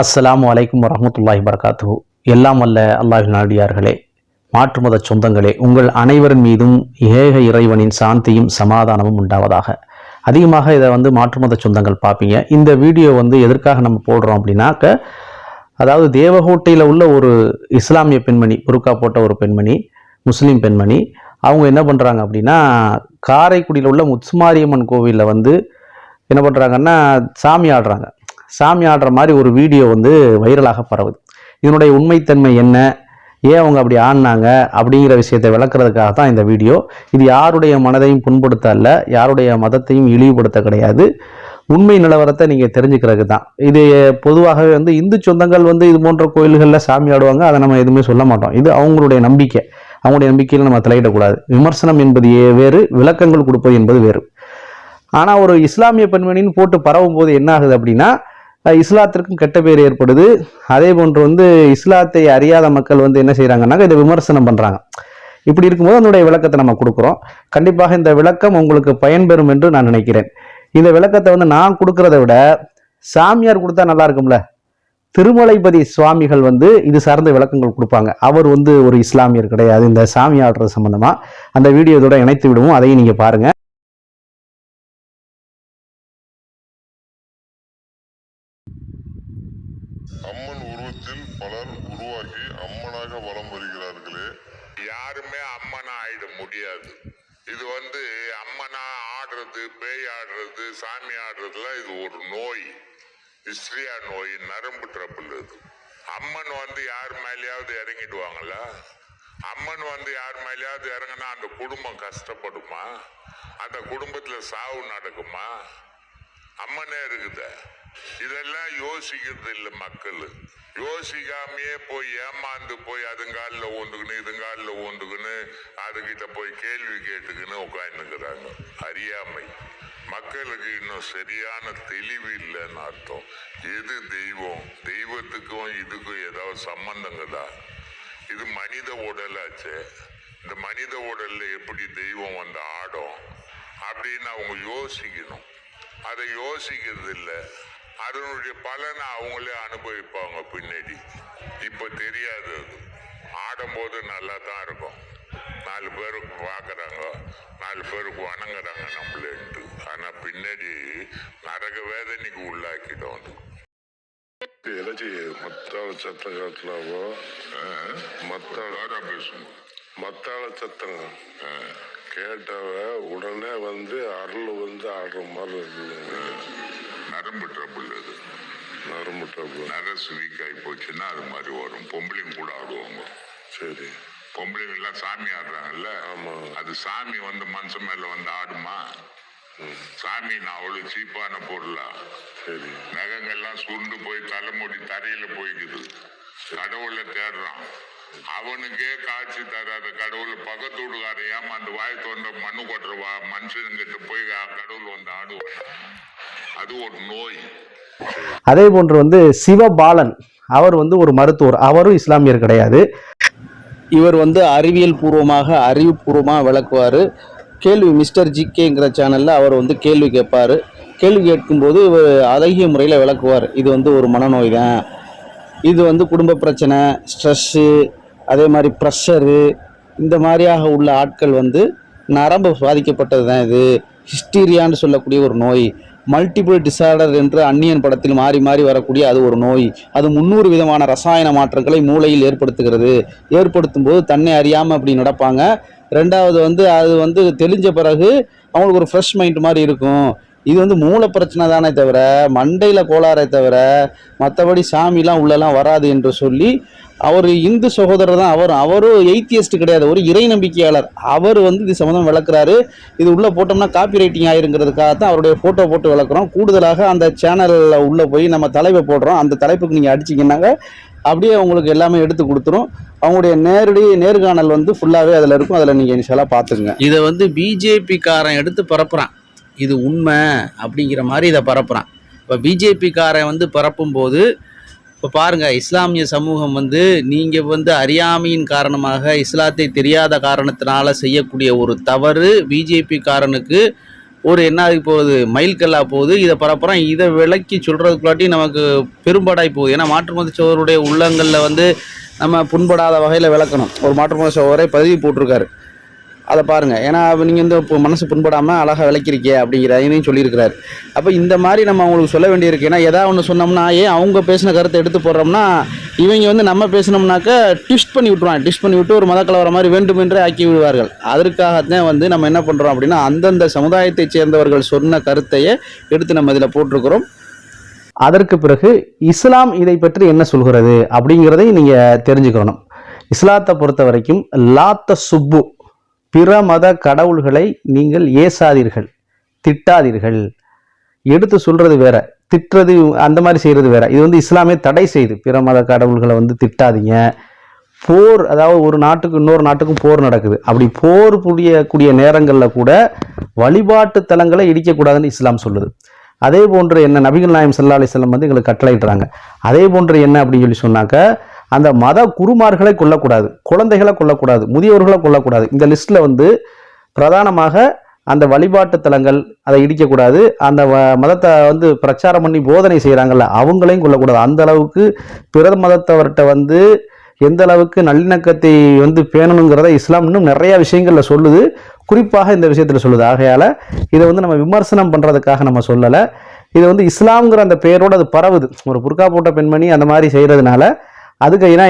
அஸ்லாம் அலைக்கும் வரமத்துல்லாஹி வரகாத்து எல்லாம் வல்ல அல்லாஹின் நாடியார்களே மாற்று மத சொந்தங்களே உங்கள் அனைவரின் மீதும் ஏக இறைவனின் சாந்தியும் சமாதானமும் உண்டாவதாக. அதிகமாக இதை வந்து மாற்று மத சொந்தங்கள் பார்ப்பீங்க. இந்த வீடியோ வந்து எதற்காக நம்ம போடுறோம் அப்படின்னாக்க அதாவது தேவகோட்டையில் உள்ள ஒரு இஸ்லாமிய பெண்மணி புருக்கா போட்ட ஒரு பெண்மணி முஸ்லீம் பெண்மணி அவங்க என்ன பண்ணுறாங்க அப்படின்னா காரைக்குடியில் உள்ள முத்துமாரியம்மன் கோவிலில் வந்து என்ன பண்ணுறாங்கன்னா சாமி ஆடுறாங்க. சாமி ஆடுற மாதிரி ஒரு வீடியோ வந்து வைரலாக பரவுது. இதனுடைய உண்மைத்தன்மை என்ன? ஏன் அவங்க அப்படி ஆடினாங்க? அப்படிங்கிற விஷயத்தை விளக்குறதுக்காக தான் இந்த வீடியோ. இது யாருடைய மனதையும் புண்படுத்த அல்ல யாருடைய மதத்தையும் இழிவுபடுத்த கிடையாது. உண்மை நிலவரத்தை நீங்கள் தெரிஞ்சுக்கிறதுக்கு தான். இது பொதுவாகவே வந்து இந்து சொந்தங்கள் வந்து இது போன்ற கோயில்களில் சாமி ஆடுவாங்க. அதை நம்ம எதுவுமே சொல்ல மாட்டோம். இது அவங்களுடைய நம்பிக்கை. அவங்களுடைய நம்பிக்கையில் நம்ம தலையிடக்கூடாது. விமர்சனம் என்பது வேறு விளக்கங்கள் கொடுப்பது என்பது வேறு. ஆனால் ஒரு இஸ்லாமிய பெண்மணின்னு போட்டு பரவும் போது என்ன ஆகுது அப்படின்னா இஸ்லாத்திற்கும் கெட்ட பேர் ஏற்படுது. அதே போன்று வந்து இஸ்லாத்தை அறியாத மக்கள் வந்து என்ன செய்கிறாங்கன்னாக்கா இதை விமர்சனம் பண்ணுறாங்க இப்படி இருக்கும்போது அதனுடைய விளக்கத்தை நம்ம கொடுக்குறோம். கண்டிப்பாக இந்த விளக்கம் உங்களுக்கு பயன்பெறும் என்று நான் நினைக்கிறேன். இந்த விளக்கத்தை வந்து நான் கொடுக்கறத விட சாமியார் கொடுத்தா நல்லா இருக்கும்ல? திருமலைபதி சுவாமிகள் வந்து இது சார்ந்த விளக்கங்கள் கொடுப்பாங்க. அவர் வந்து ஒரு இஸ்லாமியர் கிடையாது. இந்த சாமி ஆடுறது சம்மந்தமாக அந்த வீடியோ இதோட இணைத்து விடுவோம். அதையும் நீங்கள் பாருங்க. அம்மன் உருவத்தில் பலர் உருவாகி அம்மனாக வலம் வருகிறார்களே. யாருமே அம்மனா ஆயிட முடியாது. இது வந்து அம்மனா ஆடுறது பேய் ஆடுறது சாமி ஆடுறதுலாம் இது ஒரு நோய். இஸ்ரியா நோய் நரம்பு ட்ரபிள் இது. அம்மன் வந்து யார் மேலேயாவது இறங்கிடுவாங்களா? அம்மன் வந்து யார் மேலேயாவது இறங்கினா அந்த குடும்பம் கஷ்டப்படுமா? அந்த குடும்பத்தில் சாவு நடக்குமா? அம்மனே இருக்குது. இதெல்லாம் யோசிக்கிறது இல்லை மக்கள். யோசிக்காமையே போய் ஏமாந்து போய் அதுங்காலில் ஊந்துக்கணும் இதுங்காலில் ஊந்துக்கணும் அதுகிட்ட போய் கேள்வி கேட்டுக்கின்னு உட்காந்துக்கிறாங்க அறியாமை. மக்களுக்கு இன்னும் சரியான தெளிவு இல்லைன்னு அர்த்தம். எது தெய்வம்? தெய்வத்துக்கும் இதுக்கும் ஏதாவது சம்பந்தங்கதா? இது மனித உடலாச்சே. இந்த மனித உடல்ல எப்படி தெய்வம் வந்து ஆடும்? அப்படின்னு அவங்க யோசிக்கணும். அதை யோசிக்கிறது இல்லை. அதனுடைய பலனை அவங்களே அனுபவிப்பாங்க பின்னாடி. இப்போ தெரியாது அது. ஆடும்போது நல்லா தான் இருக்கும். நாலு பேருக்கு பார்க்குறாங்க நாலு பேருக்கு வணங்குறாங்க நம்மளேன்ட்டு. ஆனால் பின்னாடி நரக வேதனைக்கு உள்ளாக்கிடும் அது. ஏதாச்சும் மத்தாள சத்தம் காட்டலாவோ மத்தாள பேசுங்க மத்தாள சத்தம் கேட்டவ உடனே வந்து அருள் வந்து ஆடுற மாதிரி இருக்குதுங்க நரம்பு ட்ரபிள் அது நரம்பு டப்பு நரசு வீக் ஆகி போச்சுன்னா அது மாதிரி வரும். பொம்பளைங்க கூட ஆடுவாங்க. சரி. பொம்பளைங்க எல்லாம் சாமி ஆடுறாங்கல்ல. அது சாமி வந்து மனுஷன் மேல வந்து ஆடுமா? சாமி நான் அவ்வளவு சீப்பான பொருளா? சரி. நகங்கள்லாம் சுருண்டு போய் தலைமுடி தரையில போய்க்குது. கடவுளை தேடுறான். அவனுக்கே காட்சி தராத கடவுள் பக்கத்து வீட்டுக்காரன் ஏமாந்து வாய் தோன்ற மண்ணு கொட்டுற வா மனுஷனுங்கிட்ட போய் கடவுள் வந்து ஆடுவான். அது ஒரு நோய். அதே போன்று வந்து சிவபாலன் அவர் வந்து ஒரு மருத்துவர் அவரும் இஸ்லாமியர் கிடையாது. இவர் வந்து அறிவியல் பூர்வமாக அறிவுபூர்வமாக விளக்குவார். கேள்வி மிஸ்டர் ஜிகேங்கிற சேனலில் அவர் வந்து கேள்வி கேட்பார். கேள்வி கேட்கும்போது இவர் அழகிய முறையில் விளக்குவார். இது வந்து ஒரு மனநோய் தான் இது வந்து குடும்ப பிரச்சனை ஸ்ட்ரெஸ்ஸு அதே மாதிரி ப்ரெஷரு இந்த மாதிரியாக உள்ள ஆட்கள் வந்து நரம்பு பாதிக்கப்பட்டது தான் இது. ஹிஸ்டீரியான்னு சொல்லக்கூடிய ஒரு நோய். மல்டிபிள் டிசார்டர் என்று அந்நியன் படத்தில் மாறி மாறி வரக்கூடிய அது ஒரு நோய். அது முன்னூறு விதமான ரசாயன மாற்றங்களை மூளையில் ஏற்படுத்துகிறது. ஏற்படுத்தும் போது தன்னை அறியாமல் அப்படி நடப்பாங்க. ரெண்டாவது வந்து அது வந்து தெளிஞ்ச பிறகு அவங்களுக்கு ஒரு ஃப்ரெஷ் மைண்ட் மாதிரி இருக்கும். இது வந்து மூல பிரச்சனை தானே தவிர மண்டையில் கோளாறே தவிர மற்றபடி சாமிலாம் உள்ளெல்லாம் வராது என்று சொல்லி அவர் இந்து சகோதரர் தான் அவர் அவரும் எய்த்தியஸ்ட் கிடையாது ஒரு இறை நம்பிக்கையாளர். அவர் வந்து இது சம்மந்தம் விளக்குறாரு. இது உள்ளே போட்டோம்னா காப்பி ரைட்டிங் ஆயிருங்கிறதுக்காக தான் அவருடைய ஃபோட்டோ போட்டு விளக்குறோம். கூடுதலாக அந்த சேனலில் உள்ளே போய் நம்ம தலைப்பை போடுறோம். அந்த தலைப்புக்கு நீங்கள் அடிச்சிங்கன்னாங்க அப்படியே உங்களுக்கு எல்லாமே எடுத்து கொடுத்துரும். அவங்களுடைய நேரடி நேர்காணல் வந்து ஃபுல்லாகவே அதில் இருக்கும். அதில் நீங்கள் இனிஷியலாக பார்த்துக்குங்க. இதை வந்து பிஜேபிக்காரன் எடுத்து பரப்புகிறான் இது உண்மை அப்படிங்கிற மாதிரி இதை பரப்புகிறான் இப்போ பிஜேபிக்காரன் வந்து பரப்பும்போது இப்போ பாருங்கள் இஸ்லாமிய சமூகம் வந்து நீங்கள் வந்து அறியாமையின் காரணமாக இஸ்லாத்தை தெரியாத காரணத்தினால செய்யக்கூடிய ஒரு தவறு பிஜேபிக்காரனுக்கு ஒரு என்ன ஆகி போகுது? மைல்கல்லாக போகுது. இதை பரப்புகிறான் இதை விளக்கி சொல்கிறதுக்குள்ளாட்டி நமக்கு பெரும்பாடாய் போகுது. ஏன்னா மாற்று மத உள்ளங்களில் வந்து நம்ம புண்படாத வகையில் விளக்கணும். ஒரு மாற்று மத பதிவு போட்டிருக்காரு. அதை பாருங்கள் ஏன்னா நீங்கள் வந்து இப்போ மனசு புண்படாமல் அழகாக விளக்கிருக்கே அப்படிங்கிற சொல்லியிருக்கிறார் சொல்லியிருக்கிறாரு. அப்போ இந்த மாதிரி நம்ம அவங்களுக்கு சொல்ல வேண்டியிருக்கு. ஏன்னா எதாவது ஒன்று சொன்னோம்னா ஏன் அவங்க பேசின கருத்தை எடுத்து போடுறோம்னா இவங்க வந்து நம்ம பேசினோம்னாக்க ட்விஸ்ட் பண்ணி விட்டுருவாங்க. ட்விஸ்ட் பண்ணி விட்டு ஒரு மத கலவர மாதிரி வேண்டுமென்றே ஆக்கி விடுவார்கள். அதற்காகத்தான் வந்து நம்ம என்ன பண்ணுறோம் அப்படின்னா அந்தந்த சமுதாயத்தைச் சேர்ந்தவர்கள் சொன்ன கருத்தையே எடுத்து நம்ம இதில் போட்டிருக்கிறோம். அதற்கு பிறகு இஸ்லாம் இதை பற்றி என்ன சொல்கிறது அப்படிங்கிறதை நீங்கள் தெரிஞ்சுக்கணும். இஸ்லாத்தை பொறுத்த வரைக்கும் லாத்த சுப்பு பிற மத கடவுள்களை நீங்கள் ஏசாதீர்கள் திட்டாதீர்கள். எடுத்து சொல்றது வேற திட்டுறது அந்த மாதிரி செய்கிறது வேற. இது வந்து இஸ்லாமே தடை செய்யுது பிற மத கடவுள்களை வந்து திட்டாதீங்க. போர் அதாவது ஒரு நாட்டுக்கு இன்னொரு நாட்டுக்கும் போர் நடக்குது. அப்படி போர் புரியக்கூடிய நேரங்களில் கூட வழிபாட்டு தலங்களை இடிக்கக்கூடாதுன்னு இஸ்லாம் சொல்லுது. அதே போன்று என்ன நபிகள் நாயம் சல்லா அலிஸ்லாம் வந்து எங்களுக்கு கட்டளையிடுறாங்க அதே போன்று என்ன அப்படின்னு சொல்லி சொன்னாக்க அந்த மத குருமார்களை கொல்லக்கூடாது குழந்தைகளை கொல்லக்கூடாது முதியவர்களை கொல்லக்கூடாது. இந்த லிஸ்ட்ல வந்து பிரதானமாக அந்த வழிபாட்டு தலங்கள் அதை இடிக்கக்கூடாது. அந்த வ- மதத்தை வந்து பிரச்சாரம் பண்ணி போதனை செய்கிறாங்கல்ல அவங்களையும் கொள்ளக்கூடாது அந்த அளவுக்கு பிற மதத்தவர்கிட்ட வந்து எந்த அளவுக்கு நல்லிணக்கத்தை வந்து பேணணுங்கிறத இஸ்லாம் இன்னும் நிறைய விஷயங்களில் சொல்லுது. குறிப்பாக இந்த விஷயத்தில் சொல்லுது. ஆகையால் இதை வந்து நம்ம விமர்சனம் பண்ணுறதுக்காக நம்ம சொல்லலை. இது வந்து இஸ்லாம்ங்கிற அந்த பெயரோடு அது பரவுது. ஒரு புர்கா போட்ட பெண்மணி அந்த மாதிரி செய்கிறதுனால அதுக்கு ஏன்னா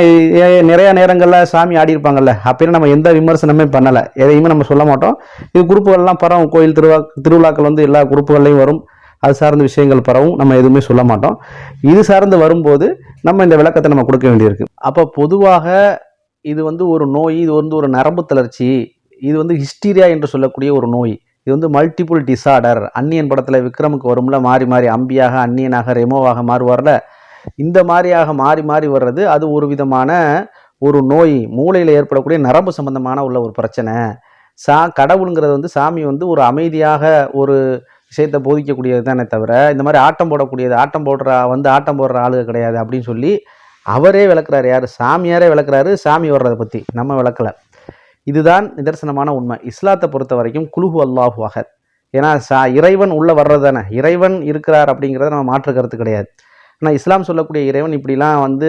நிறைய நேரங்களில் சாமி ஆடி இருப்பாங்கல்ல அப்படின்னு நம்ம எந்த விமர்சனமே பண்ணலை எதையுமே நம்ம சொல்ல மாட்டோம். இது குரூப்புகள்லாம் பரவும் கோயில் திருவா திருவிழாக்கள் வந்து எல்லா குரூப்புகள்லையும் வரும். அது சார்ந்த விஷயங்கள் பரவும் நம்ம எதுவுமே சொல்ல மாட்டோம். இது சார்ந்து வரும்போது நம்ம இந்த விளக்கத்தை நம்ம கொடுக்க வேண்டியிருக்கு. அப்போ பொதுவாக இது வந்து ஒரு நோய் இது வந்து ஒரு நரம்பு தளர்ச்சி இது வந்து ஹிஸ்டீரியா என்று சொல்லக்கூடிய ஒரு நோய் இது வந்து மல்டிபிள் டிசார்டர் அந்நியன் படத்தில் விக்ரமுக்கு வரும்ல மாறி மாறி அம்பியாக அந்நியனாக ரெமோவாக மாறுவார்ல இந்த மாதிரியாக மாறி மாறி வர்றது அது ஒரு விதமான ஒரு நோய். மூளையில் ஏற்படக்கூடிய நரம்பு சம்பந்தமான உள்ள ஒரு பிரச்சனை. சா கடவுளுங்கிறது வந்து சாமி வந்து ஒரு அமைதியாக ஒரு விஷயத்தை போதிக்கக்கூடியது தானே தவிர இந்த மாதிரி ஆட்டம் போடக்கூடியது ஆட்டம் போடுற வந்து ஆட்டம் போடுற ஆளுக கிடையாது அப்படின்னு சொல்லி அவரே விளக்குறாரு. யார்? சாமியாரே விளக்குறாரு. சாமி வர்றதை பற்றி நம்ம விளக்கலை. இதுதான் நிதர்சனமான உண்மை. இஸ்லாத்தை பொறுத்த வரைக்கும் குலுஹு அல்லாஹு அஹத். ஏன்னா சா இறைவன் உள்ளே வர்றது தானே இறைவன் இருக்கிறார் அப்படிங்கிறத நம்ம மாற்று கருத்து கிடையாது. ஆனால் இஸ்லாம் சொல்லக்கூடிய இறைவன் இப்படிலாம் வந்து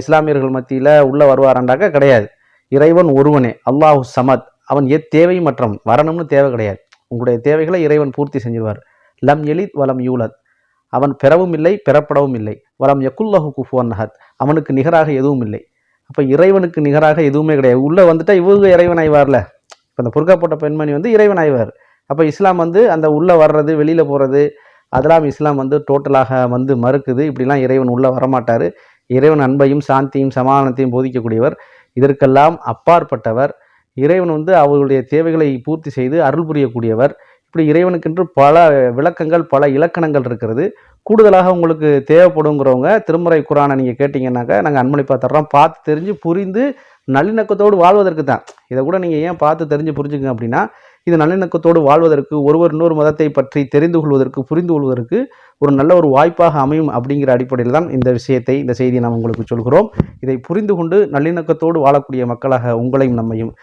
இஸ்லாமியர்கள் மத்தியில் உள்ளே வருவாராண்டாக்க கிடையாது. இறைவன் ஒருவனே அல்லாஹு சமத். அவன் எத் தேவை மற்றும் வரணும்னு தேவை கிடையாது. உங்களுடைய தேவைகளை இறைவன் பூர்த்தி செஞ்சிருவார். லம் எலித் வலம் யூலத். அவன் பெறவும் இல்லை பெறப்படவும் இல்லை. வலம் யக்குல்லஹு குஃபுவன் நஹத் அவனுக்கு நிகராக எதுவும் இல்லை. அப்போ இறைவனுக்கு நிகராக எதுவுமே கிடையாது. உள்ளே வந்துட்டால் இவங்க இறைவன் ஆய்வார்ல. இப்போ அந்த புர்கா போட்ட பெண்மணி வந்து இறைவன் ஆய்வார். அப்போ இஸ்லாம் வந்து அந்த உள்ளே வர்றது வெளியில் போகிறது அதெல்லாம் இஸ்லாம் வந்து டோட்டலாக வந்து மறுக்குது. இப்படிலாம் இறைவன் உள்ளே வரமாட்டார். இறைவன் அன்பையும் சாந்தியும் சமாதானத்தையும் போதிக்கக்கூடியவர். இதற்கெல்லாம் அப்பாற்பட்டவர். இறைவன் வந்து அவர்களுடைய தேவைகளை பூர்த்தி செய்து அருள் புரியக்கூடியவர். இப்படி இறைவனுக்கென்று பல விளக்கங்கள் பல இலக்கணங்கள் இருக்கிறது. கூடுதலாக உங்களுக்கு தேவைப்படுங்கிறவங்க திருமுறை குரானை நீங்கள் கேட்டிங்கன்னாக்கா நாங்கள் அன்மொழிப்பா தர்றோம். பார்த்து தெரிஞ்சு புரிந்து நல்லிணக்கத்தோடு வாழ்வதற்கு தான். இதை கூட நீங்கள் ஏன் பார்த்து தெரிஞ்சு புரிஞ்சுங்க அப்படின்னா இது நல்லிணக்கத்தோடு வாழ்வதற்கு ஒருவர் இன்னொரு மதத்தை பற்றி தெரிந்து கொள்வதற்கு புரிந்து கொள்வதற்கு ஒரு நல்ல ஒரு வாய்ப்பாக அமையும் அப்படிங்கிற அடிப்படையில் தான் இந்த விஷயத்தை இந்த செய்தியை நாம் உங்களுக்கு சொல்கிறோம் இதை புரிந்து கொண்டு நல்லிணக்கத்தோடு வாழக்கூடிய மக்களாக உங்களையும் நம்மையும்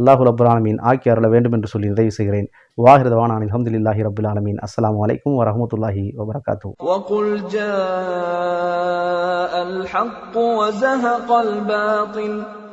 அல்லாஹு ரபுல் ஆலமீன் ஆக்கி அருள வேண்டும் என்று சொல்லி நிறைவு செய்கிறேன் வாஹிரதவான் அலமதுல்லாஹி ரபுல் ஆலமீன் அஸ்ஸலாமு அலைக்கும் வரஹமத்துல்லாஹி வபரகாத்து وقل جاء الحق وزهق الباطل